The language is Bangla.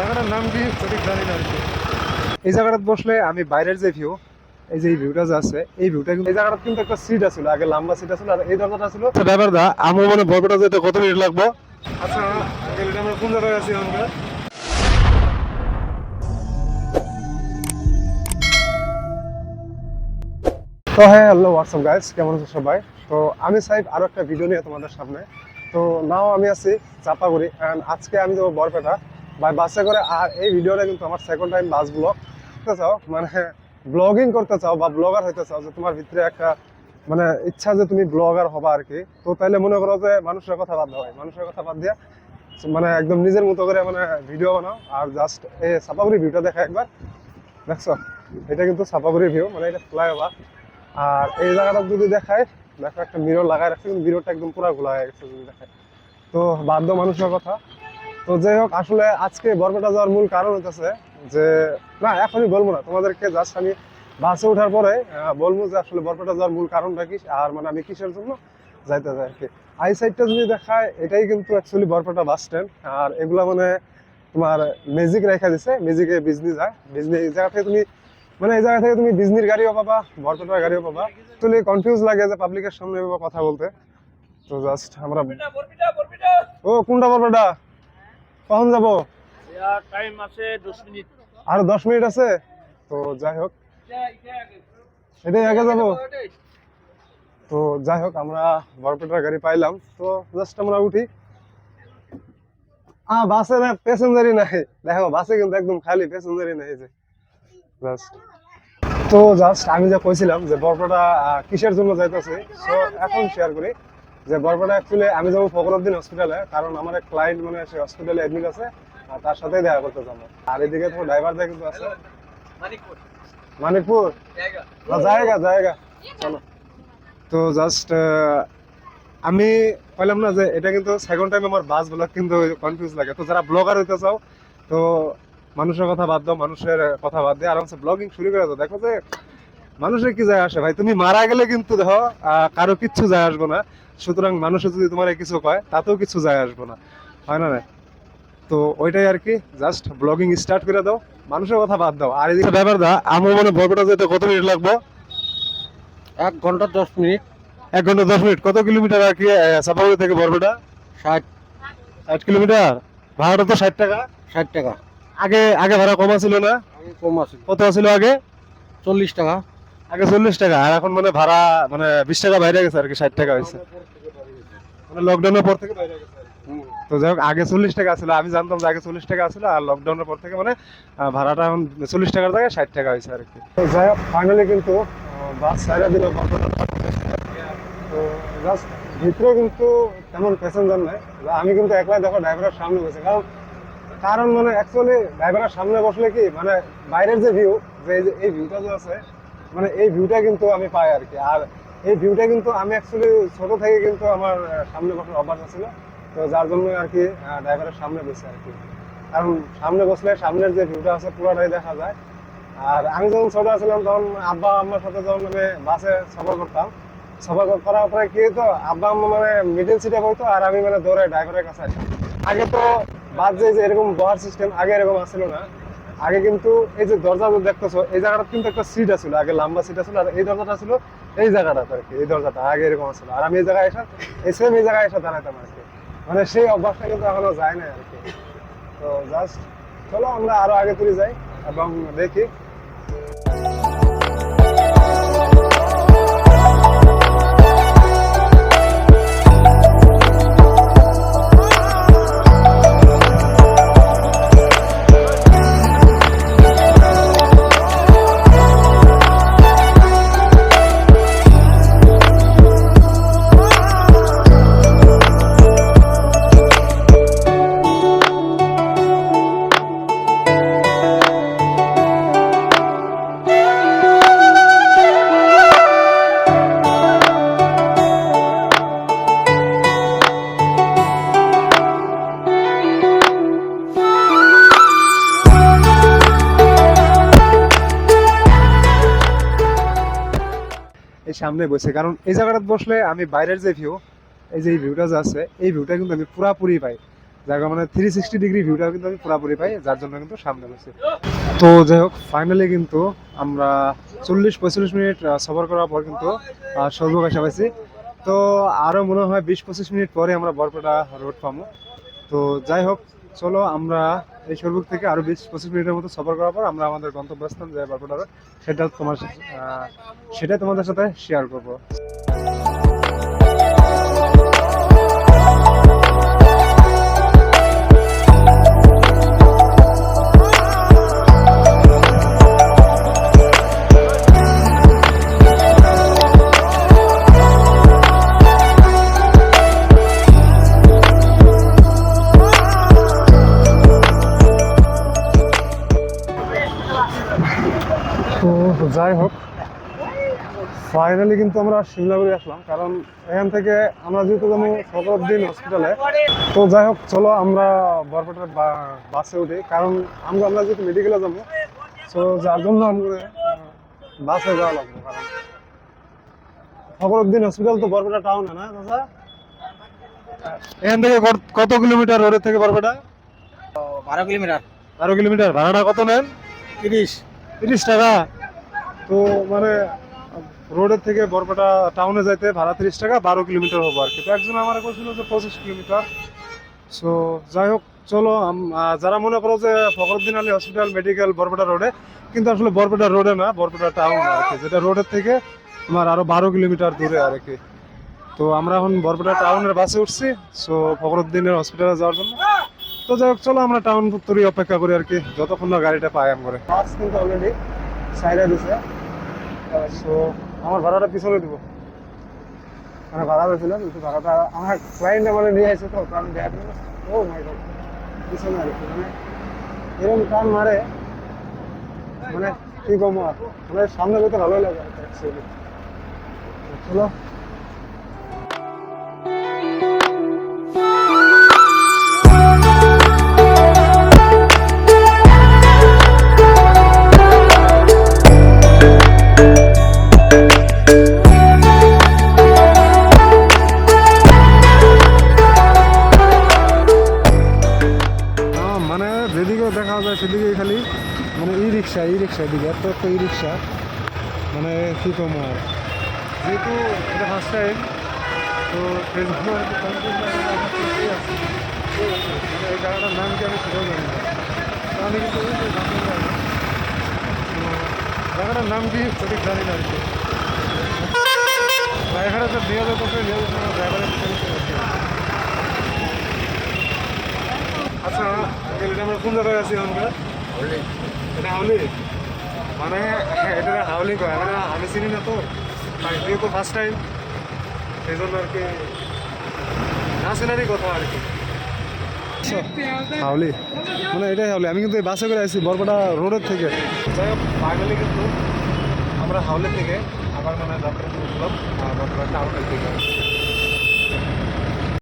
জায়গাটার নাম কি? সঠিক জানি না আর কি। এই জায়গাটাতে বসলে আমি বাইরের যে ভিউ এই যে এই ভিউটা যে আছে এই ভিউটা কিন্তু এই জায়গাটা কিন্তু একটা সিট আছিল আগে লম্বা সিট আছিল আর এই দরজাটা ছিল ড্রাইভার দা আমার মানে বরপেটা যেতে কত মিনিট লাগবে? আচ্ছা আমরা কোন জায়গায় আছি আমরা। তো হ্যাঁ হ্যালো হোয়াটসঅ্যাপ গাইস কেমন আছো সবাই? তো আমি সাহেব আরও একটা ভিডিও নিয়ে তোমাদের সামনে। তো নাও আমি আছি চাপাগুড়ি অ্যান্ড আজকে আমি যাব বরপেটা। বাই বাসে করে আর এই ভিডিওটা কিন্তু আমার সেকেন্ড টাইম বাস ব্লগ করতে চাও মানে ব্লগিং করতে চাও বা ব্লগার হইতে চাও, যে তোমার ভিতরে একটা মানে ইচ্ছা যে তুমি ব্লগার হবা আর কি, তো তাইলে মনে করো যে মানুষের কথা বাদ হয় মানুষের কথা বাদ দিয়া মানে একদম নিজের মতো করে মানে ভিডিও বানাও। আর জাস্ট এই চাপাগুড়ি ভিউটা দেখা একবার। দেখছ? এটা কিন্তু চাপাগুড়ি ভিউ মানে এটা ফ্লাইওভার আর এই জায়গাটা যদি দেখায়, দেখো একটা মিরর লাগায় রাখছে, কিন্তু মিররটা একদম পুরো খোলা হয়ে গেছে যদি দেখায়। তো বাধ্য মানুষের কথা। তো যাই হোক আসলে আজকে বরপেটা যাওয়ার মূল কারণ হচ্ছে যে না এখনই বলব না তোমাদেরকে জাস্ট আমি বাসে ওঠার পরে বলব যে আসলে বরপেটা যাওয়ার মূল কারণটা কি আর মানে আমি কিসের জন্য যাইতে চাই আর কি। আই সাইডটা যদি দেখায় এটাই কিন্তু অ্যাকচুয়ালি বরপেটা বাস স্ট্যান্ড আর এগুলা মানে তোমার ম্যাজিক রেখা দিছে ম্যাজিকে বিজনি যায় বিজনি এই জায়গা থেকে তুমি মানে এই জায়গা থেকে তুমি ডিজনির গাড়িও পাবা বরপেটার গাড়িও পাবা। আসলে কনফিউজ লাগে যে পাবলিকের সামনে কথা বলতে। তো জাস্ট আমরা ও কোনটা বরপেটা কখন যাব? টাইম আছে দশ মিনিট। আর দশ মিনিট আছে? তো যাই হোক। এটাই আগে যাব। তো যাই হোক আমরা বরপেটার গাড়ি পাইলাম। তো জাস্ট আমরা উঠি। আ বাসে না প্যাসেঞ্জারই নাই। দেখো বাসে কিন্তু একদম খালি প্যাসেঞ্জারই নাই যে। জাস্ট তো জাস্ট আমি যা কইছিলাম যে বরপেটা কিসের জন্য যাইতেছে সো এখন শেয়ার করি। যে বরপেটা অ্যাকচুয়ালি আমি যাব ফকরুদ্দিন হসপিটালে কারণ আমার এক ক্লায়েন্ট মানে সে হসপিটালে অ্যাডমিট আছে, আর তার সাথেই দেখা করতে যাব। আর এদিকে তো ড্রাইভার দেখ কিন্তু আছে। মানিকপুর? জায়গা জায়গা। চলো। তো জাস্ট আমি কইলাম না যে এটা কিন্তু সেকেন্ড টাইম আমার বাস ব্লগ কিন্তু কনফিউজ লাগে। তো যারা ব্লগার হইতে চাও, তো মানুষের কথা বাদ দাও, মানুষের কথা বাদ দিয়ে আরামসে ব্লগিং শুরু করে দাও। দেখো যে মানুষের কি যায় আসে? ভাই তুমি মারা গেলে কিন্তু দেখো কারও কিচ্ছু যায় আসব না। সুতরাং মানুষে যদি তোমার কিছু কয় তাতেও কিছু যায় আসব না। হয় না না তো ওইটাই আর কি জাস্ট ব্লগিং স্টার্ট করে দাও। মানুষের কথা বাদ দাও। আর এদিকে ব্যাপার দা আমার মনে বরপেটা যেতে কত মিনিট লাগবে? এক ঘণ্টা দশ মিনিট। এক ঘণ্টা দশ মিনিট। কত কিলোমিটার আর কি সাপাগুড়ি থেকে বরপেটা ষাট। ষাট কিলোমিটার? ভাড়াটা তো ষাট টাকা। ষাট টাকা। আগে আগে ভাড়া কম ছিল না? কম আছে কত ছিল আগে? চল্লিশ টাকা। আগে চল্লিশ টাকা আর এখন মানে ভাড়া মানে বিশ টাকা বাইরে গেছে আর কি ষাট টাকা হয়েছে। মানে লকডাউনের পর থেকে বাইরে গেছে তো যাই হোক আগে চল্লিশ টাকা ছিল আমি জানতাম যে আগে চল্লিশ টাকা ছিল আর লকডাউনের পর থেকে মানে ভাড়াটা এখন চল্লিশ টাকার জায়গায় ষাট টাকা হয়েছে আর কি। তো যাই হোক ফাইনালি কিন্তু বাস সাইডা দিল তো জাস্ট কিন্তু তেমন প্যাসেঞ্জার নাই। আমি কিন্তু একলাই দেখো ড্রাইভারের সামনে বসে কারণ কারণ মানে অ্যাকচুয়ালি ড্রাইভারের সামনে বসলে কি মানে বাইরের যে ভিউ যে এই ভিউটা যে আছে মানে এই ভিউটা কিন্তু আমি পাই আর কি আর এই ভিউটা কিন্তু আমি অ্যাকচুয়ালি ছোট থেকে কিন্তু আমার সামনে বসার অভ্যাস ছিল তো যার জন্য আর কি ড্রাইভারের সামনে বসে আর কি কারণ সামনে বসলে সামনের যে ভিউটা আছে পুরোটাই দেখা যায়। আর আমি যখন ছোট ছিলাম তখন আব্বা আম্মার সাথে যখন আমি বাসে সফর করতাম, সফর করার পরে কি হতো আব্বা আম্মা মানে মিডিল সিটে বইতো আর আমি মানে দৌড়ে ড্রাইভারের কাছে আগে তো বাস যে এরকম বহার সিস্টেম আগে এরকম আসছিল না। আগে কিন্তু এই যে দরজা দেখতেছো, এই জায়গাটা কিন্তু একটা সিট আছিল, আগে লম্বা সিট আছিল, আর এই দরজাটা ছিল এই জায়গাটা আর কি এই দরজাটা, আগে এরকম আছিল। আর আমি এই জায়গায় এসে, এই এই জায়গায় এসে দাঁড়াইতাম আর কি মানে সেই অভ্যাসটা কিন্তু এখনও যায় না আর কি তো জাস্ট চলো, আমরা আরও আগে তুলে যাই এবং দেখি সামনে বসে, কারণ এই জায়গাটাতে বসলে আমি বাইরের যে ভিউ এই যে এই ভিউটা যে আছে, এই ভিউটা কিন্তু আমি পুরাপুরি পাই। জায়গা মানে থ্রি সিক্সটি ডিগ্রি ভিউটা কিন্তু আমি পুরোপুরি পাই, যার জন্য কিন্তু সামনে বসে। তো যাই হোক ফাইনালি কিন্তু আমরা চল্লিশ পঁয়তাল্লিশ মিনিট সফর করার পর কিন্তু সর্বক আসা পাইছি। তো আরও মনে হয় বিশ পঁচিশ মিনিট পরে আমরা বরপেটা রোড পাবো। তো যাই হোক চলো আমরা এই সরবুক থেকে আরও বিশ পঁচিশ মিনিটের মতো সফর করার পর আমরা আমাদের গন্তব্যস্থান যে বরপেটা সেটা তোমার সেটাই তোমাদের সাথে শেয়ার করব। তো যাই হোক ফাইনালি কিন্তু আমরা সিমলাগুড়ি আসলাম কারণ এখান থেকে আমরা যেহেতু যাব ফখরুদ্দিন হসপিটালে তো যাই হোক চলো আমরা বরপেটার বাসে উঠি কারণ আমরা আমরা যেহেতু মেডিকেলে যাব তো যার জন্য আমরা বাসে যাওয়া লাগবে কারণ ফখরুদ্দিন হসপিটাল তো বরপেটা টাউনে না দাদা? এখান থেকে কত- কত কিলোমিটার রোডের থেকে বরপেটা? বারো কিলোমিটার বারো কিলোমিটার ভাড়াটা কত নেন? তিরিশ। তিরিশ টাকা তো মানে রোডের থেকে বরপেটা টাউনে যাইতে ভাড়া তিরিশ টাকা বারো কিলোমিটার হব আর কি। তো একজন আমার বলছিল যে পঁচিশ কিলোমিটার। সো, যাই হোক, চলো যারা মনে করো যে ফখরুদ্দিন আলী হসপিটাল, মেডিকেল, বরপেটা রোডে, কিন্তু আসলে বরপেটা রোডে না, বরপেটা টাউন আর কি, যেটা রোডের থেকে তোমার আরও বারো কিলোমিটার দূরে আর কি। তো আমরা এখন বরপেটা টাউনের বাসে উঠছি, সো ফখরুদ্দিনের হসপিটালে যাওয়ার জন্য। তো যাই হোক চলো আমরা টাউন তরি অপেক্ষা করি আর কি। যতক্ষণ না গাড়িটা পাই আম করে। বাস কিন্তু অলরেডি সাইডে দিছে। সো আমার ভাড়াটা পিছনে দিব? মানে ভাড়া পেয়েছিলাম কিন্তু ভাড়াটা আমার ক্লায়েন্ট আমার নিয়ে আসছে তো আমি দেখা ও মাই গড পিছনে আর মানে এরকম টান মারে মানে কি কম আর? মানে সামনে যেতে ভালোই লাগে চলো। রিক্সা, এদিকে এত একটা ই রিক্সা মানে কি কম আর যেহেতু এটা ফার্স্ট টাইম তো আছে। আছে? এই জায়গাটার নাম কি আমি সেটাও জানি না আমি কিন্তু জায়গাটার নাম কি সঠিক জানি না আর কি ড্রাইভারের যে নিয়ে সে নিয়ে যেত ড্রাইভারের। আচ্ছা আমরা কোন জায়গায় আছি আমরা এটা হাওলি মানে হ্যাঁ, এটা হাওলি কয় মানে আমি চিনি না তো তাই যেহেতু ফার্স্ট টাইম সেই জন্য আর কি না চেনারই কথা আর কি। হাওলি মানে এটাই হাওলি আমি কিন্তু বাসে করে আসছি বরপেটা রোডের থেকে। যাই হোক ফাইনালি কিন্তু আমরা হাওলি থেকে আবার মানে যাত্রা করলাম বরপেটা টাউনের দিকে।